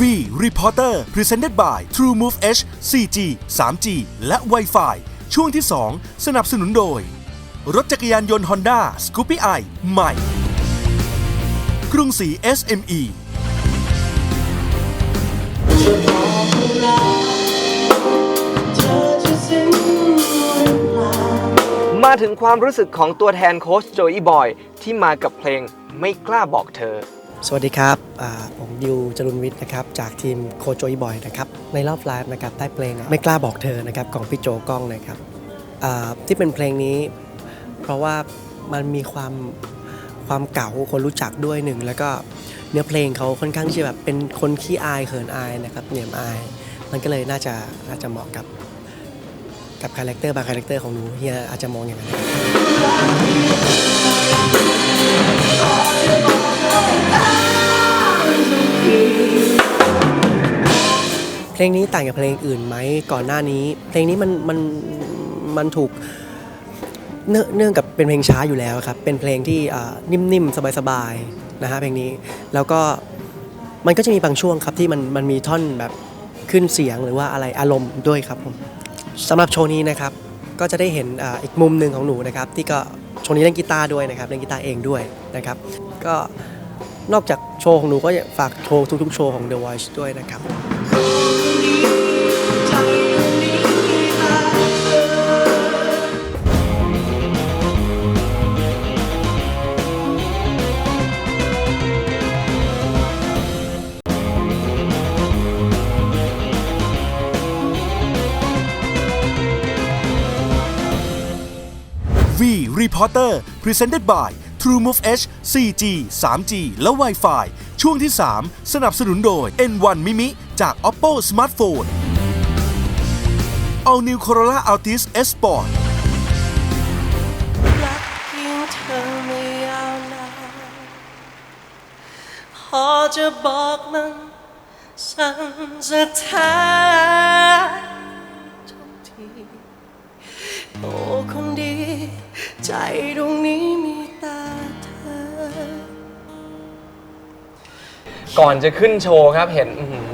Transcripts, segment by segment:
V Reporter Presented by TrueMove H 4G 3G และ Wi-Fi ช่วงที่ 2 สนับสนุนโดย รถจักรยานยนต์ Honda Scoopy i ใหม่ กรุงศรี SME มาถึงความรู้สึกของตัวแทนโค้ชโจอีบอย ที่มากับเพลงไม่กล้าบอกเธอ สวัสดีครับผมดิวจรุนวิทย์นะครับจากทีมโคโจยบอยนะครับในรอบไลฟ์นะครับใต้เพลงไม่กล้าบอกเธอนะครับของพี่โจก้องนะครับที่เป็นเพลงนี้ เพราะว่ามันมีความความเก่าคนรู้จักด้วยหนึ่งแล้วก็เนื้อเพลงเขาค่อนข้างที่จะแบบเป็นคนขี้อายเขินอายนะครับเหนียมอาย มันก็เลยน่าจะน่าจะเหมาะกับกับคาแรคเตอร์บางคาแรคเตอร์ของหนูเฮียอาจจะมองอย่างนั้น เพลงนี้ต่างจากเพลงอื่นไหมก่อนหน้านี้ เพลงนี้มันมันมันถูกเนื่องเนื่องกับเป็นเพลงช้าอยู่แล้วครับ เป็นเพลงที่อ่านิ่มๆ สบายๆนะฮะเพลงนี้แล้วก็มันก็จะมีบางช่วงครับที่มันมันมีท่อนแบบขึ้นเสียงหรือว่าอะไรอารมณ์ด้วยครับผมสำหรับโชว์นี้นะครับก็จะได้เห็นอ่าอีกมุมหนึ่งของหนูนะครับ ที่ก็ ชว์นี้เล่นกีตาร์ด้วยนะครับเล่นกีตาร์เองด้วยนะครับ ก็นอกจากโชว์ของหนูก็ฝากโชว์ทุกๆโชว์ของ The Voice ด้วยนะครับ Reporter Presented by TrueMove H 4G 3G และ Wi-Fi ช่วงที่ 3 สนับสนุนโดย N1 Mimi จาก Oppo Smartphone All New Corolla Altis S Sport พอจะบอกมันสั่นสะท้านทุกทีโอ้คน ใจตรงนี้มีแต่เธอ ก่อนจะขึ้นโชว์ครับเห็นอื้อหือ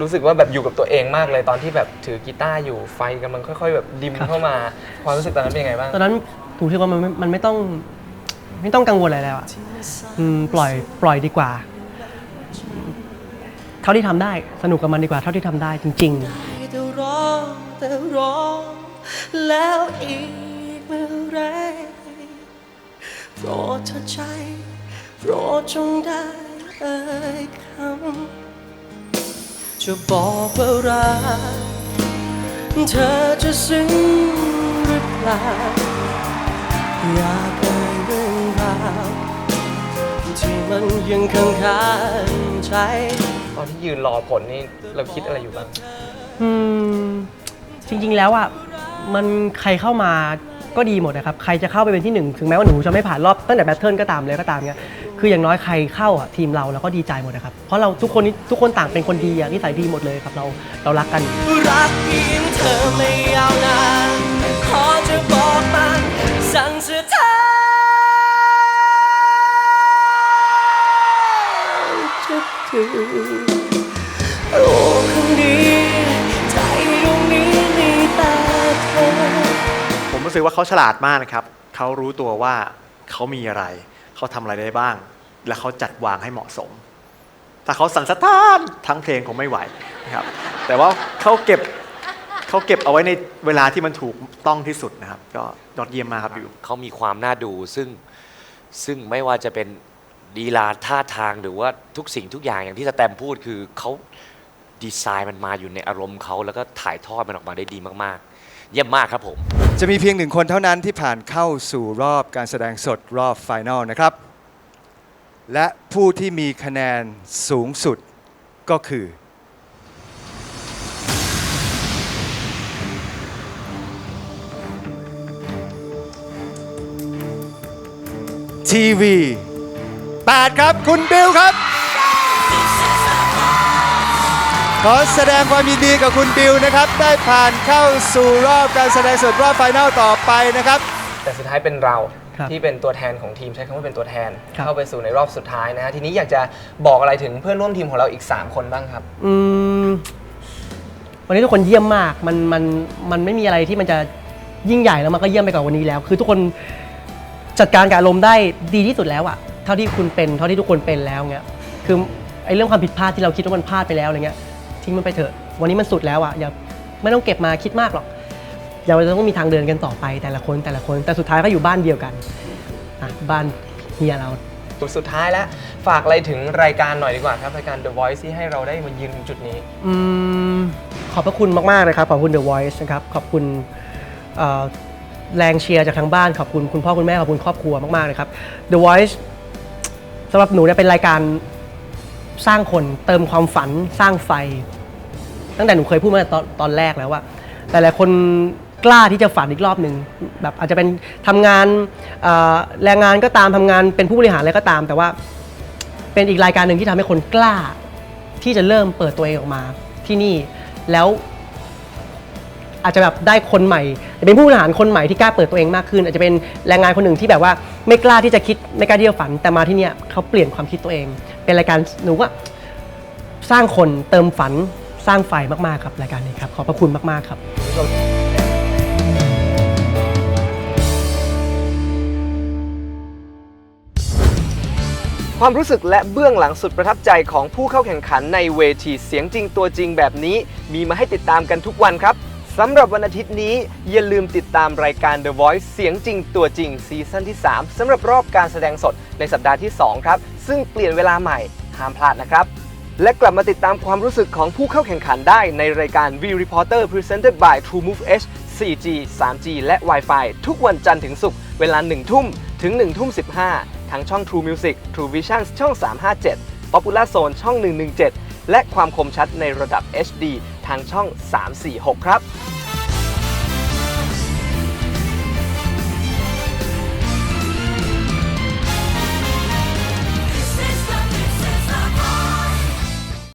รู้สึกว่าแบบอยู่กับตัวเองมากเลยตอนที่แบบถือกีตาร์อยู่ไฟกำลังค่อย ๆ แบบดิมเข้ามา ความรู้สึกตอนนั้นเป็นยังไงบ้าง ตอนนั้นถูกที่ว่ามันไม่มันไม่ต้องไม่ต้องกังวลอะไรแล้วอะอืมปล่อยปล่อยดีกว่า เท่าที่ทำได้สนุกกับมันดีกว่าเท่าที่ทำได้จริงๆแต่รอแต่รอแล้วอีก เมื่อไรโปรดเธอใจ โปรดจงได้เอ่ยคำจะบอกว่ารักเธอจะซึ้งหรือเปล่าอยากเอ่ยเรื่องราวที่มันยังค้างคาใจ ตอนที่ยืนรอผลนี่เราคิดอะไรอยู่บ้าง อืม จริงๆแล้วอะ มันใครเข้ามา ก็ดีหมดนะครับ ใครจะเข้าไปเป็นที่หนึ่งถึงแม้ว่าหนูจะไม่ผ่านรอบตั้งแต่แบทเทิลก็ตามเลยก็ตามเนี่ยคืออย่างน้อยใครเข้าอะทีมเราเราก็ดีใจหมดนะครับเพราะเราทุกคนนี้ทุกคนต่างเป็นคนดีอะนิสัยดีหมดเลยครับเราเรารักกันรักเพียงเธอไม่ สึกว่าเขาฉลาดมากนะครับเขารู้ตัวว่าเขามีอะไร เขาทำอะไรได้บ้าง และเขาจัดวางให้เหมาะสม ถ้าเขาสั่งสะท้านทั้งเพลงคงไม่ไหวนะครับแต่ว่าเขาเก็บเขาเก็บเอาไว้ในเวลาที่มันถูกต้องที่สุดนะครับ ก็ยอดเยี่ยมมากครับอยู่เขามีความน่าดูซึ่งซึ่งไม่ว่าจะเป็นดีลาท่าทางหรือว่าทุกสิ่งทุกอย่างอย่างที่สแตมพูดคือเขาดีไซน์มันมาอยู่ในอารมณ์เขาแล้วก็ถ่ายทอดมันออกมาได้ดีมากๆ เยี่ยมมากครับผม จะมีเพียงหนึ่งคนเท่านั้นที่ผ่านเข้าสู่รอบการแสดงสดรอบไฟนอลนะครับ และผู้ที่มีคะแนนสูงสุดก็คือ ทีวี 8 ครับ คุณบิลครับ ขอแสดงความยินดีกับคุณบิลนะครับ ได้ผ่านเข้าสู่รอบการแสดงสดรอบไฟนอลต่อไปนะครับ แต่สุดท้ายเป็นเราครับที่เป็นตัวแทนของทีมใช้คำว่าเป็นตัวแทน ครับ เข้าไปสู่ในรอบสุดท้ายนะฮะทีนี้อยากจะบอกอะไรถึงเพื่อนร่วมทีมของเราอีก 3 คนบ้างครับ อืมวันนี้ทุกคนเยี่ยมมาก มันมันมันไม่มีอะไรที่มันจะยิ่งใหญ่แล้วมันก็เยี่ยมไปกว่าวันนี้แล้ว คือทุกคนจัดการกับอารมณ์ได้ดีที่สุดแล้วอะเท่าที่คุณเป็นเท่าที่ทุกคนเป็นแล้วเงี้ยคือไอ้เรื่องความผิดพลาดที่เราคิดว่ามันพลาดไปแล้วอะไรเงี้ย ทิ้งมันไปเถอะ วันนี้มันสุดแล้วอะอย่าไม่ต้องเก็บมาคิดมากหรอกเราจะต้องมีทางเดินกันต่อไปแต่ละคนแต่ละคนแต่สุดท้ายก็อยู่บ้านเดียวกันอะบ้านเฮียเรา ตัวสุดท้ายแล้ว ฝากอะไรถึงรายการหน่อยดีกว่าครับ รายการ The Voice ที่ให้เราได้มายืนถึงจุดนี้ อืมขอบพระคุณมากๆนะครับขอบคุณ The Voice นะครับขอบคุณเอ่อแรงเชียร์จากทางบ้านขอบคุณคุณพ่อคุณแม่ขอบคุณครอบครัวมากๆเลยครับ The Voice สำหรับหนูเนี่ยเป็นรายการ สร้างคนเติมความฝันสร้างไฟ ตั้งแต่หนูเคยพูดมาตอนตอนแรกแล้วว่าหลายๆคนกล้าที่จะฝันอีกรอบหนึ่งแบบอาจจะเป็นทำงานแรงงานก็ตามทำงานเป็นผู้บริหารอะไรก็ตาม แต่ว่าเป็นอีกรายการหนึ่งที่ทำให้คนกล้า ที่จะเริ่มเปิดตัวเองออกมาที่นี่แล้วอาจจะแบบได้คนใหม่เป็นผู้บริหารคนใหม่ที่กล้าเปิดตัวเองมากขึ้น อาจจะเป็นแรงงานคนหนึ่งที่แบบว่าไม่กล้าที่จะคิดไม่กล้าที่จะฝันแต่มาที่เนี่ยเขาเปลี่ยนความคิดตัวเอง เป็นรายการหนูว่าสร้างคนเติมฝันสร้างไฟมากๆครับรายการนี้ครับ ขอบพระคุณมากๆครับ ความรู้สึกและเบื้องหลังสุดประทับใจของผู้เข้าแข่งขันในเวทีเสียงจริงตัวจริงแบบนี้ มีมาให้ติดตามกันทุกวันครับ สำหรับวันอาทิตย์นี้อย่าลืมติดตามรายการ The Voice เสียงจริงตัวจริงซีซั่นที่ 3สำหรับรอบการแสดงสดในสัปดาห์ที่ 2 ครับ ซึ่งเปลี่ยนเวลาใหม่ห้ามพลาดนะครับ และกลับมาติดตามความรู้สึกของผู้เข้าแข่งขันได้ในรายการ V Reporter Presented by TrueMove H 4G 3G และ Wi-Fi ทุกวันจันทร์ถึงศุกร์เวลา 1 ทุ่มถึง 1 ทุ่ม 15 ทั้งช่อง True Music True Vision ช่อง 357 Popular Zone ช่อง 117 และความคมชัดในระดับ HD ทางช่อง 346 ครับ